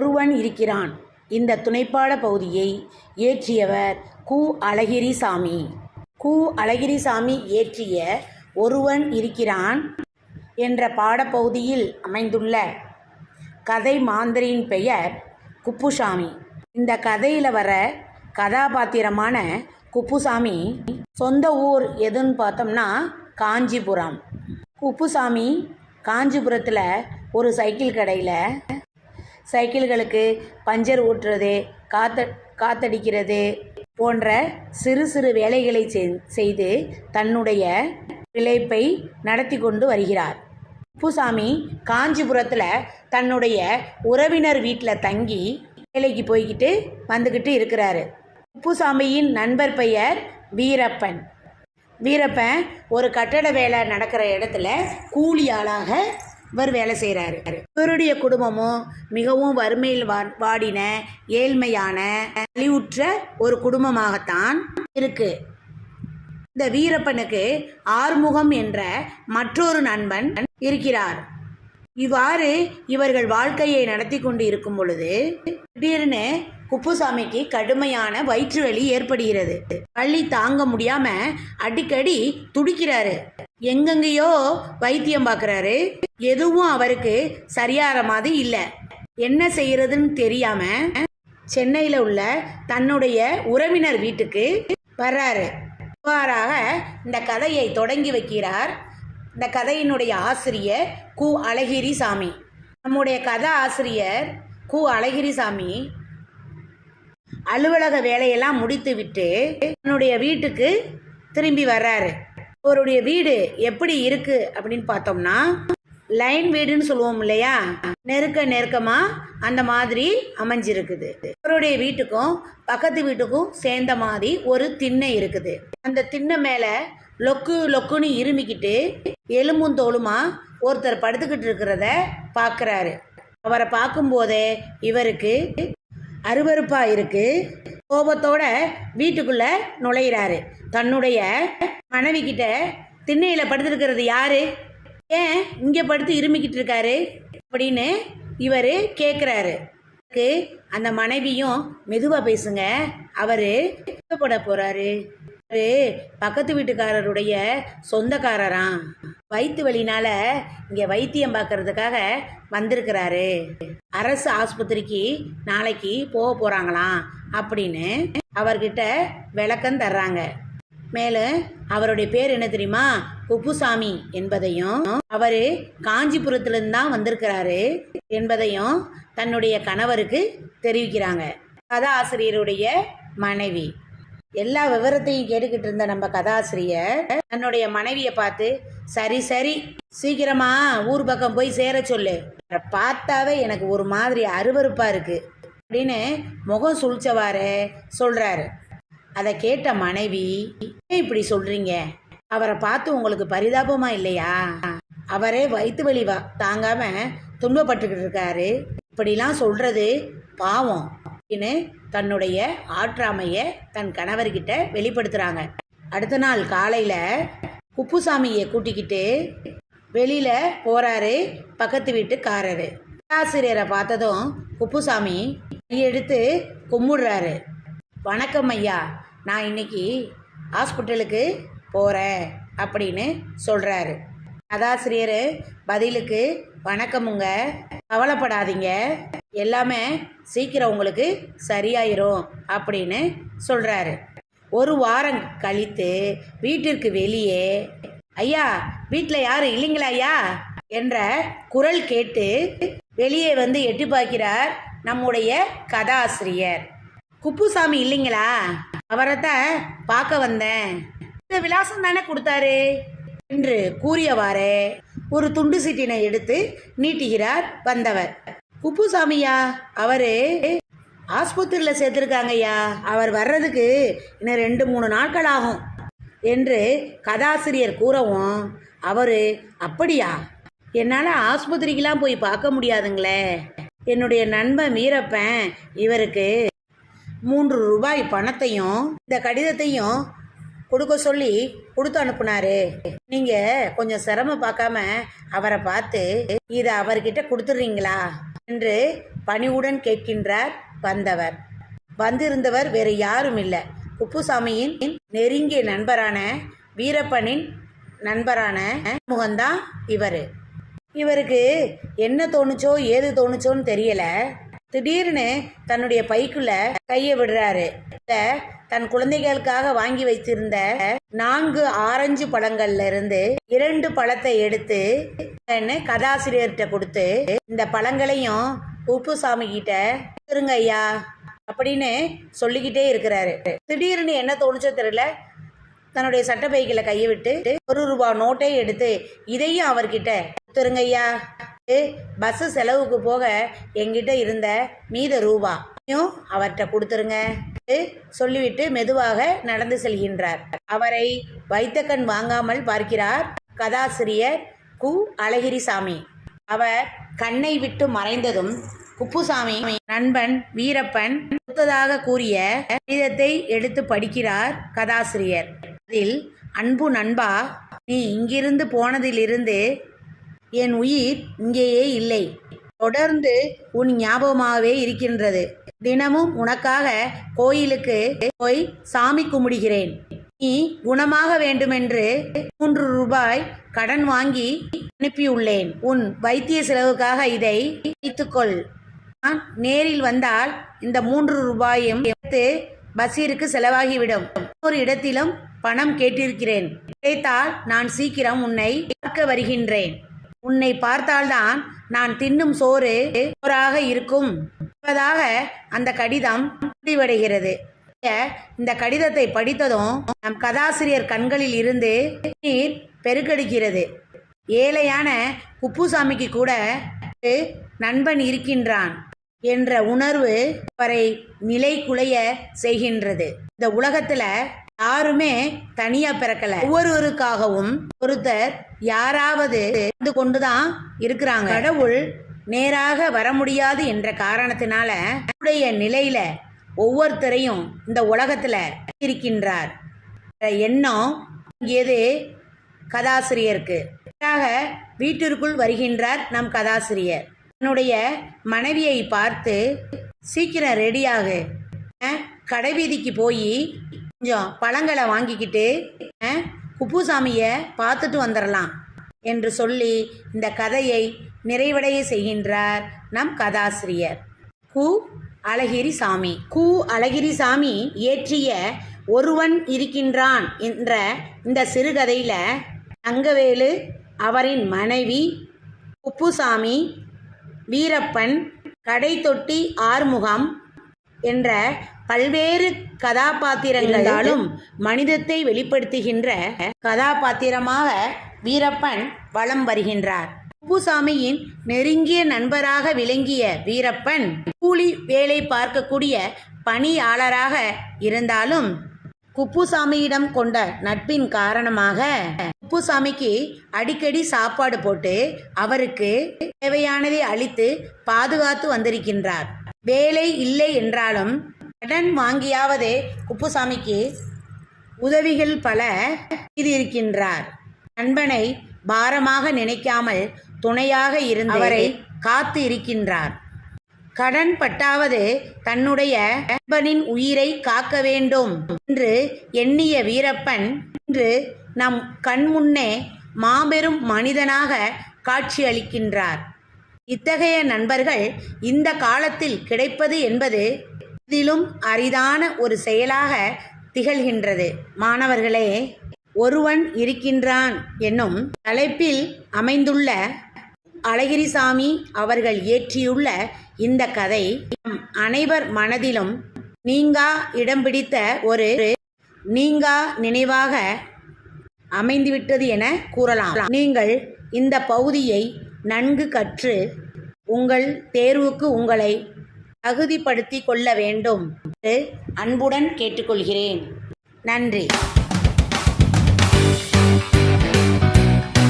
ஒருவன் இருக்கிறான். இந்த துணைப்பாட பகுதியை இயற்றியவர் கு. அழகிரிசாமி. கு. அழகிரிசாமி இயற்றிய ஒருவன் இருக்கிறான் என்ற பாடப்பகுதியில் அமைந்துள்ள கதை மாந்தரின் பெயர் குப்புசாமி. இந்த கதையில் வர கதாபாத்திரமான குப்புசாமி சொந்த ஊர் எதுன்னு பார்த்தோம்னா காஞ்சிபுரம். குப்புசாமி காஞ்சிபுரத்தில் ஒரு சைக்கிள் கடையில் சைக்கிள்களுக்கு பஞ்சர் ஊட்டுறது காத்த காத்தடிக்கிறது போன்ற சிறு சிறு வேலைகளை செய்து தன்னுடைய பிழைப்பை நடத்தி கொண்டு வருகிறார். உப்புசாமி காஞ்சிபுரத்தில் தன்னுடைய உறவினர் வீட்டில் தங்கி வேலைக்கு போய்கிட்டு வந்துக்கிட்டு இருக்கிறாரு. உப்புசாமியின் நண்பர் பெயர் வீரப்பன். வீரப்பன் ஒரு கட்டட வேலை நடக்கிற இடத்துல கூலி ஆளாக இவர் வேலை செய்கிறாரு இவருடைய குடும்பமும் மிகவும் வறுமையில் வா வாடின ஏழ்மையான அழிவுற்ற ஒரு குடும்பமாகத்தான் இருக்கு. இந்த வீரப்பனுக்கு ஆறுமுகம் என்ற மற்றொரு நண்பன் இருக்கிறார். இவ்வாறு இவர்கள் வாழ்க்கையை நடத்தி கொண்டு இருக்கும் பொழுது திடீர்னு குப்புசாமிக்கு கடுமையான வயிற்று வலி ஏற்படுகிறது. வள்ளி தாங்க முடியாம அடிக்கடி துடிக்கிறாரு. எங்கெங்கேயோ வைத்தியம் பார்க்குறாரு எதுவும் அவருக்கு சரியாகிற மாதிரி இல்லை. என்ன செய்யறதுன்னு தெரியாம சென்னையில் உள்ள தன்னுடைய உறவினர் வீட்டுக்கு வர்றாரு. இவ்வாறாக இந்த கதையை தொடங்கி வைக்கிறார் இந்த கதையினுடைய ஆசிரியர் கு. அழகிரி சாமி நம்முடைய கதை ஆசிரியர் கு. அழகிரிசாமி அலுவலக வேலையெல்லாம் முடித்துவிட்டு தன்னுடைய வீட்டுக்கு திரும்பி வர்றாரு. அவருடைய வீடு எப்படி இருக்கு அப்படின்னு பார்த்தோம்னா லைன் வீடுன்னு சொல்லுவோம் இல்லையா? நெருக்க நெருக்கமா அந்த மாதிரி அமைஞ்சிருக்குது. அவருடைய வீட்டுக்கும் பக்கத்து வீட்டுக்கும் சேர்ந்த மாதிரி ஒரு திண்ணை இருக்குது. அந்த திண்ணை மேல லொக்கு லொக்குன்னு இருமிக்கிட்டு எலும்பும் தோலுமா ஒருத்தர் படுத்துக்கிட்டு இருக்கிறத பார்க்குறாரு அவரை பார்க்கும்போதே இவருக்கு அருவருப்பா இருக்கு. கோபத்தோட வீட்டுக்குள்ள நுழையிறாரு. தன்னுடைய மனைவி கிட்ட திண்ணையில படுத்திருக்கிறது யாரு? ஏன் இங்க படுத்து இருமிக்கிட்டு இருக்காரு? அப்படின்னு இவர் கேட்குறாரு அந்த மனைவியும் மெதுவா பேசுங்க. அவரு போட போறாரு. பக்கத்து வீட்டுக்காரருடைய சொந்தக்காரராம். வயிற்று வழினால இங்க வைத்தியம் பார்க்கறதுக்காக வந்திருக்கிறாரு. அரசு ஆஸ்பத்திரிக்கு நாளைக்கு போக போறாங்களாம் அப்படின்னு அவர்கிட்ட விளக்கம் தர்றாங்க. மேலும் அவருடைய பேர் என்ன தெரியுமா? குப்புசாமி என்பதையும் அவரு காஞ்சிபுரத்திலிருந்து தான் வந்திருக்கிறாரு என்பதையும் தன்னுடைய கணவருக்கு தெரிவிக்கிறாங்க. கதாசிரியருடைய மனைவி. எல்லா விவரத்தையும் கேட்டுக்கிட்டு இருந்த நம்ம கதாசிரியர் தன்னுடைய மனைவியை பார்த்து சரி சரி சீக்கிரமா ஊர் பக்கம் போய் சேர சொல்லு. பார்த்தாவே எனக்கு ஒரு மாதிரி அருவறுப்பா இருக்கு. அப்படின்னு முகம் சுழிச்சவாறு சொல்றாரு. அதை கேட்ட மனைவி ஏன் இப்படி சொல்றீங்க? அவரை பார்த்து உங்களுக்கு பரிதாபமா இல்லையா? அவரே வயிற்று வலிவா தாங்காம துன்பப்பட்டுக்கிட்டு இருக்காரு. இப்படிலாம் சொல்றது பாவம். தன்னுடைய ஆற்றாமையை தன் கணவர்கிட்ட வெளிப்படுத்துறாங்க. அடுத்த நாள் காலையில குப்புசாமியை கூட்டிக்கிட்டு வெளியில போறாரு பக்கத்து வீட்டுக்காரரு. ஆசிரியரை பார்த்ததும் குப்புசாமி எடுத்து கும்பிடுறாரு வணக்கம் ஐயா நான் இன்னைக்கு ஹாஸ்பிட்டலுக்கு போகிறேன் அப்படின்னு சொல்கிறாரு கதாசிரியர் பதிலுக்கு வணக்கமுங்க கவலைப்படாதீங்க எல்லாமே சீக்கிரம் உங்களுக்கு சரியாயிரும் அப்படின்னு சொல்கிறாரு ஒரு வாரம் கழித்து வீட்டிற்கு வெளியே ஐயா வீட்டில் யாரும் இல்லைங்களா ஐயா? என்ற குரல் கேட்டு வெளியே வந்து எட்டி பார்க்கிறார் நம்முடைய கதாசிரியர். குப்புசாமி இல்லைங்களா? அவரைத்தான் பார்க்க வந்தேன். இந்த விலாசம் தானே கொடுத்தாரு? என்று கூறியவாறே ஒரு துண்டு சீட்டினை எடுத்து நீட்டுகிறார் வந்தவர். குப்புசாமியா அவரு ஆஸ்பத்திரியில் சேர்த்துருக்காங்கய்யா. அவர் வர்றதுக்கு இன்னும் ரெண்டு மூணு நாட்கள் ஆகும் என்று கதாசிரியர் கூறவும் அவர் அப்படியா? என்னால் ஆஸ்பத்திரிக்கெலாம் போய் பார்க்க முடியாதுங்களே. என்னுடைய நண்பன் வீரப்பன் இவருக்கு மூன்று ரூபாய் பணத்தையும் இந்த கடிதத்தையும் கொடுக்க சொல்லி கொடுத்து அனுப்புனாரு. நீங்கள் கொஞ்சம் சிரமம் பார்க்காம அவரை பார்த்து இதை அவர்கிட்ட கொடுத்துட்றீங்களா? என்று பணிவுடன் கேட்கின்றார் வந்தவர். வந்திருந்தவர் வேறு யாரும் இல்லை குப்புசாமியின் நெருங்கிய நண்பரான வீரப்பனின் நண்பரான முகம்தான் இவர். இவருக்கு என்ன தோணுச்சோ ஏது தோணுச்சோன்னு தெரியல. திடீர்னு தன்னுடைய பைக்குள்ள கையை விடுறாரு. தன் குழந்தைகளுக்காக வாங்கி வைத்திருந்த நான்கு ஆரஞ்சு பழங்கள்ல இருந்து இரண்டு பழத்தை எடுத்து கதாசிரியர்கிட்ட கொடுத்து இந்த பழங்களையும் உப்புசாமி கிட்ட இருங்க ஐயா அப்படின்னு சொல்லிக்கிட்டே இருக்கிறாரு. திடீர்னு என்ன தோணுச்சோ தெரியல தன்னுடைய சட்டப்பைகளை கையை விட்டு ஒரு ரூபா நோட்டை எடுத்து இதையும் அவர்கிட்ட கொடுத்துருங்க ஐயா பஸ்ஸு செலவுக்கு போக எங்கிட்ட இருந்த மீத ரூபா அவர்கிட்ட கொடுத்துருங்க சொல்லிவிட்டு மெதுவாக நடந்து செல்கின்றார். அவரை வைத்த கண் வாங்காமல் பார்க்கிறார் கதாசிரியர் கு. அழகிரிசாமி. அவர் கண்ணை விட்டு மறைந்ததும் குப்புசாமி நண்பன் வீரப்பன் கொடுத்ததாக கூறிய கடிதத்தை எடுத்து படிக்கிறார் கதாசிரியர். அதில் அன்பு நண்பா நீ இங்கிருந்து போனதிலிருந்து என் உயிர் இங்கேயே இல்லை. தொடர்ந்து உன் ஞாபகமாகவே இருக்கின்றது. தினமும் உனக்காக கோயிலுக்கு போய் சாமி கும்பிடுகிறேன். நீ குணமாக வேண்டுமென்று மூன்று ரூபாய் கடன் வாங்கி அனுப்பியுள்ளேன். உன் வைத்திய செலவுக்காக இதை வைத்துக்கொள். நான் நேரில் வந்தால் இந்த மூன்று ரூபாயும் எடுத்து பசீருக்கு செலவாகிவிடும். ஒரு இடத்திலும் பணம் கேட்டிருக்கிறேன். கிடைத்தால் நான் சீக்கிரம் உன்னை பார்க்க வருகின்றேன். உன்னை பார்த்தால்தான் நான் தின்னும் சோறு சோறாக இருக்கும். என்பதாக அந்த கடிதம் முடிவடைகிறது. இந்த கடிதத்தை படித்ததும் நம் கதாசிரியர் கண்களில் இருந்து நீர் பெருக்கெடுக்கிறது. ஏழையான குப்புசாமிக்கு கூட ஒரு நண்பன் இருக்கின்றான் என்ற உணர்வு அவரை நிலை குலைய செய்கின்றது. இந்த உலகத்துல யாருமே தனியா பிறக்கல. ஒவ்வொருவருக்காகவும் ஒருத்தர் யாராவது இருந்து கொண்டுதான் இருக்கிறாங்க. கடவுள் நேராக வர முடியாது என்ற காரணத்தினால அவருடைய நிலையில ஒவ்வொருத்தரையும் இந்த உலகத்துல இருக்கின்றார். என்ற எண்ணம் எது கதாசிரியருக்கு. நேராக வீட்டிற்குள் வருகின்றார் நம் கதாசிரியர். என்னுடைய மனைவியை பார்த்து சீக்கிரம் ரெடியாகு கடைவீதிக்கு போய் கொஞ்சம் பழங்களை வாங்கிக்கிட்டு குப்புசாமியை பார்த்துட்டு வந்துடலாம் என்று சொல்லி இந்த கதையை நிறைவடைய செய்கின்றார் நம் கதாசிரியர். கு. அழகிரிசாமி. கு. அழகிரிசாமி இயற்றிய ஒருவன் இருக்கின்றான் என்ற இந்த சிறுகதையில் தங்கவேலு அவரின் மனைவி குப்புசாமி வீரப்பன் கடை தொட்டி ஆறுமுகம் என்ற பல்வேறு கதாபாத்திரங்களாலும் மனிதத்தை வெளிப்படுத்துகின்ற கதாபாத்திரமாக வீரப்பன் வலம் வருகின்றார். குப்புசாமியின் நெருங்கிய நண்பராக விளங்கிய வீரப்பன் கூலி வேலை பார்க்கக்கூடிய பணியாளராக இருந்தாலும் குப்புசாமியிடம் கொண்ட நட்பின் காரணமாக குப்புசாமிக்கு அடிக்கடி சாப்பாடு போட்டு அவருக்கு தேவையானதை அளித்து பாதுகாத்து வந்திருக்கின்றார். வேலை இல்லை என்றாலும் கடன் வாங்கியாவது குப்புசாமிக்கு உதவிகள் பல செய்திருக்கின்றார். நண்பனை பாரமாக நினைக்காமல் துணையாக இருந்து அவரை காத்து இருக்கின்றார். கடன் பட்டாவது தன்னுடைய நண்பனின் உயிரை காக்க வேண்டும் என்று எண்ணிய வீரப்பன் இன்று நம் கண்முன்னே மாபெரும் மனிதனாக காட்சியளிக்கின்றார் இத்தகைய நண்பர்கள் இந்த காலத்தில் கிடைப்பது என்பது இதிலும் அரிதான ஒரு செயலாக திகழ்கின்றது. மாணவர்களே ஒருவன் இருக்கின்றான் என்னும் தலைப்பில் அமைந்துள்ள அழகிரிசாமி அவர்கள் இயற்றியுள்ள இந்த கதை நம் அனைவர் மனதிலும் நீங்கா இடம் பிடித்த ஒரு நீங்கா நினைவாக அமைந்துவிட்டது என கூறலாம். நீங்கள் இந்த பகுதியை நன்கு கற்று உங்கள் தேர்வுக்கு உங்களை தகுதிப்படுத்திக் கொள்ள வேண்டும். என்று அன்புடன் கேட்டுக்கொள்கிறேன். நன்றி.